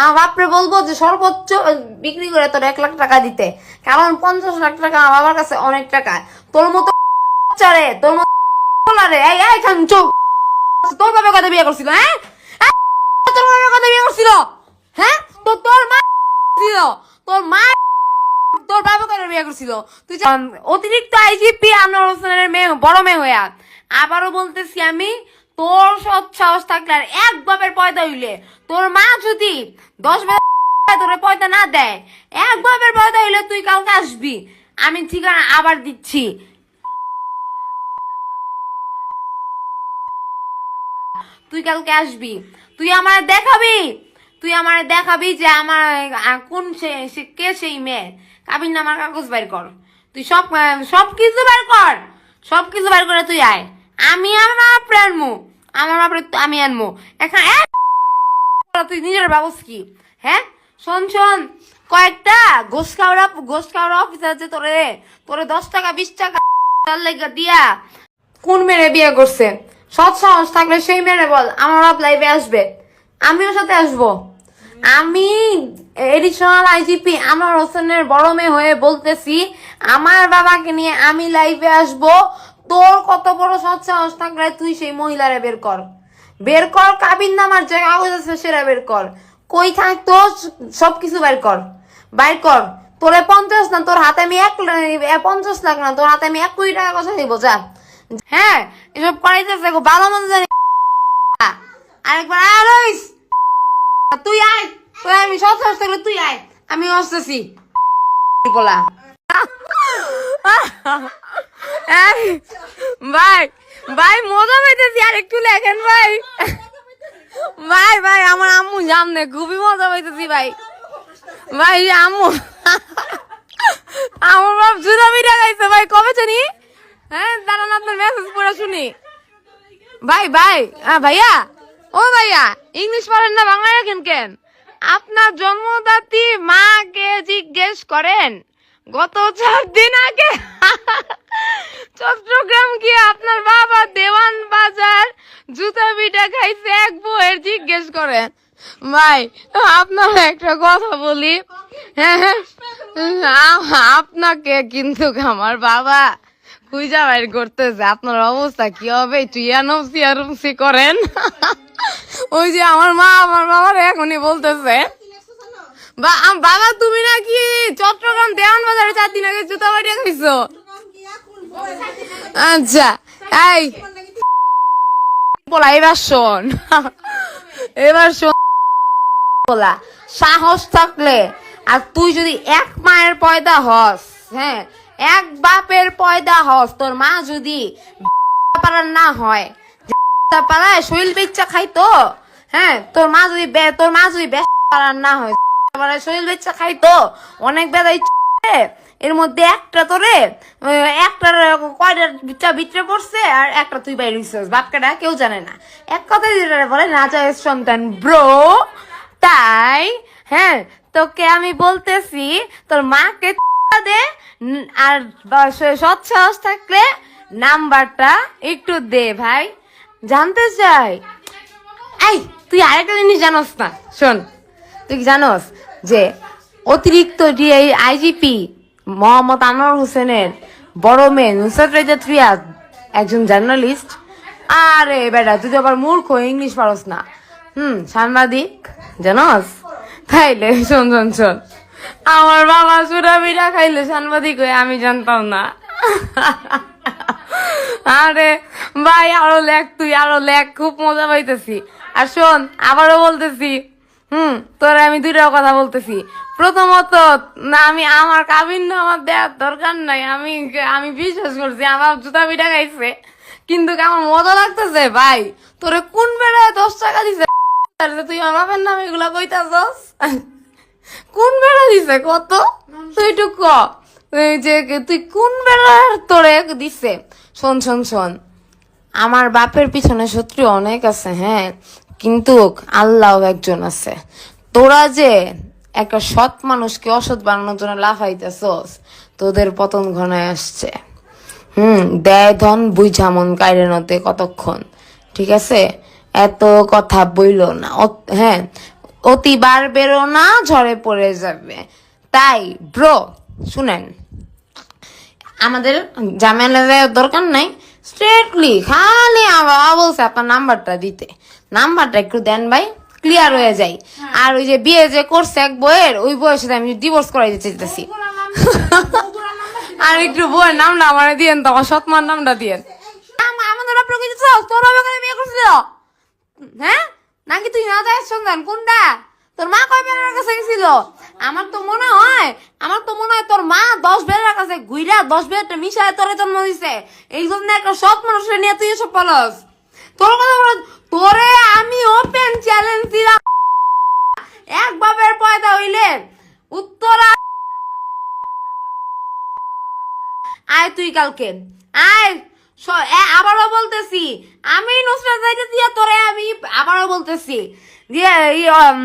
আমার বাপরে বলব যে সর্বোচ্চ বিক্রি করে তোর এক লাখ টাকা দিতে। কারণ পঞ্চাশ লাখ টাকা বাবার কাছে অনেক টাকা। তোর মতো চারে তোর মতো এই এই চোখ তোর বাবা কথা বিয়ে করছিল হ্যাঁ? এই, তোর বাবা কথা বিয়ে করছিল? হ্যাঁ? তো তোর মা ছিল। তোর মা তোর বাবা করে বিয়ে করছিল। তুই অতিরিক্ত আইজিপি আনোয়ার হোসেনের মেয়ে বড় মেয়ে হইয়া। আবারও বলতেছি আমি তোর সৎ সাহস থাকলে আর এক বাপের পয়দা হইলে। তোর মা যদি দশ বেলা তোর পয়দা না দেয়, এক বাপের পয়দা হইলে তুই কালকে আসবি। আমি ঠিকানা আবার দিচ্ছি। তুই কালকে আসবি। তুই আমার দেখাবি? তুই আমার দেখাবি যে আমার কোন সে কে সেই মেয়ে? কাবিন নামার কাগজ বের কর। তুই সব সব কিছু বের কর। সব কিছু বের করে তুই আয়। আমি আমার বাপরে আনমু আমার বাপরে আমি আনমু। এখন তুই নিজের ব্যবস্থা কি? হ্যাঁ? শোন শোন, কয়েকটা গোস খাওয়া গোস খাওয়ার অফিসার আছে তোরে। তোরে দশ টাকা, বিশ টাকা দিয়া কোন মেরে বিয়ে করছে? সৎ সাহস থাকলে সেই মেরে বল, আমার বাপ লাইভে আসবে। আমিও সাথে আসব। আমি এডিশনাল আইজিপি আমার হোসেনের বড় মেয়ে হয়ে বলতেছি, আমার বাবাকে নিয়ে আমি লাইভে আসব। তোর কত বড় সৎ সাহস থাকলে তুই সেই মহিলারে বের কর। বের কর, কাবিন নামার যে কাগজ আছে সেটা বের কর। কই থাকতো সব কিছু বের কর। বাইর কর। তোরে পঞ্চাশ না, তোর হাতে আমি এক পঞ্চাশ লাখ না, তোর হাতে আমি এক কোটি টাকা কথা দিব, যা। হ্যাঁ এসব করাইতেছে ভালো মন্দ জানি আরেকবার রইস। তুই আয় তুই আমি সব সাহস থাকলে তুই আয়। আমি আসতেছি। বলা ভাই ভাই, মজা পাইতেছি আর একটু লেখেন, ভাই। ভাই ভাই, আমার আম্মু জামনে খুবই মজা পাইতেছি, ভাই। ভাই আম্মু। আমার বাপ জুদা মিঠা খাইছে, ভাই, কবে জানি? হ্যাঁ দাঁড়ান, আপনার মেসেজ পড়ে শুনি। ভাই ভাই হ্যাঁ ভাইয়া, ও ভাইয়া, ইংলিশ পারেন না বাংলা রাখেন কেন? আপনার জন্মদাত্রী মাকে জিজ্ঞেস করেন। গত চার দিন আগে চট্টগ্রাম গিয়ে আপনার বাবা দেওয়ান বাজার জুতা পিঠা খাইছে এক বউয়ের জিজ্ঞেস করেন। ভাই আপনার একটা কথা বলি। হ্যাঁ হ্যাঁ, আপনাকে কিন্তু আমার বাবা খুঁজা বাইর করতেছে। আপনার অবস্থা কি হবে? তুই আরমসি করেন। ওই যে আমার মা আমার বাবার এখনই বলতেছে। বাবা তুমি নাকি চট্টগ্রাম চার দিন আগে জুতা আচ্ছা এই। বলা, এবার শোন। এবার শোন। বলা, সাহস থাকলে, আর তুই যদি এক মায়ের পয়দা হস হ্যাঁ এক বাপের পয়দা হস, তোর মা যদি পাড়ার না হয় পাড়ায় শৈল বেচ্চা খাইতো হ্যাঁ তোর মা যদি তোর মা যদি বেশ পাড়ার না হয় শৈল বেচ্চা খাইতো, অনেক বেদাই এর মধ্যে একটা তোরে একটার বিচ্চা ভিতরে পড়ছে আর একটা তুই বাইরে বাপকাটা কেউ জানে না। এক কথায় যেটা বলে না যায় সন্তান, ব্রো, তাই হ্যাঁ তোকে আমি বলতেছি, তোর মাকে দে, আর বা- স- সৎ সাহস থাকলে নাম্বারটা একটু দে ভাই, জানতে চাই। এই, তুই আরেকটা জিনিস জানোস না, শোন, তুই জানোস যে অতিরিক্ত ডিআই আইজিপি মোহাম্মদ আনোয়ার হোসেনের বড় মেয়ে নুসরাত রেজা ত্রিয়াদ, একজন জার্নালিস্ট। আরে বেটা, তুই তো আবার মূর্খ, ইংলিশ পারস না। হুম, সাংবাদিক, জানোস? তাইলে, শোন শোন শোন। আমার বাবা সুরা বিড়া খাইলে সাংবাদিক হয়ে আমি জানতাম না। আরে, ভাই, আরও লেখ তুই, আরও লেখ, খুব মজা পাইতেছি। আর শোন, আবারও বলতেছি। হুম, তোরে আমি দুইটা কথা বলতেছি। প্রথমত না আমি আমার কাবিন আমার দেওয়ার দরকার নাই। আমি আমি বিশ্বাস করছি, আমার জুতা পিঠা খাইছে। কিন্তু আমার মজা লাগতেছে, ভাই? তোরে কোন বেড়ায় দশ টাকা দিছে? তুই আমার বাপের নাম এগুলা কইতাছস? কোন বেড়া দিছে? কত? তুই একটু ক। যে, তুই কোন বেড়ার তোরে দিছে? শোন শোন শোন। আমার বাপের পিছনে শত্রু অনেক আছে হ্যাঁ? কিন্তু আল্লাহ একজন আছে। তোরা যে একটা সৎ মানুষকে অসৎ বানানোর জন্য লাফাইতেছস তোদের পতন ঘনায় আসছে। হুম, দেয় ধন, বুঝা মন কাইরে নতে কতক্ষণ। ঠিক আছে? এত কথা বইল না। হ্যাঁ অতিবার বেরো না, ঝড়ে পড়ে যাবে। তাই, ব্রো, শুনেন। আমাদের দেওয়ার দরকার নাই। স্ট্রেটলি খালি আবার বলছে আপনার নাম্বারটা দিতে। নাম্বারটা একটু দেন ভাই। ক্লিয়ার হয়ে যায়। আর ওই যে বিয়ে যে করছে এক বইয়ের ওই বইয়ের সাথে আমি ডিভোর্স করাই দিতে চাইতেছি আর একটু বইয়ের নামটা আমার দিয়েন তো আমার সৎমার নামটা দিয়েন। আম- আমাদের প্রকৃতি তোর বাবা বিয়ে করছিল? হ্যাঁ? নাকি তুই না যাই সন্ধান? কোনটা? তোর মা কয় বেড়ার কাছে গেছিল? আমার তো মনে হয় আমার তো মনে হয় তোর মা দশ বেড়ার কাছে ঘুইরা দশ বেড়াটা মিশায় তোরে জন্ম দিছে। এই জন্য একটা সৎ মানুষের নিয়ে তুই এসব পালস। তোর কথা বলো তোরে আমি ওপেন চ্যালেঞ্জ দিলাম। এক বাপের পয়দা হইলে উত্তরা আয় তুই কালকে। আয় আবারও বলতেছি আমি নুসরাত যাইতে দিয়ে তোরে আমি আবারও বলতেছি। উম,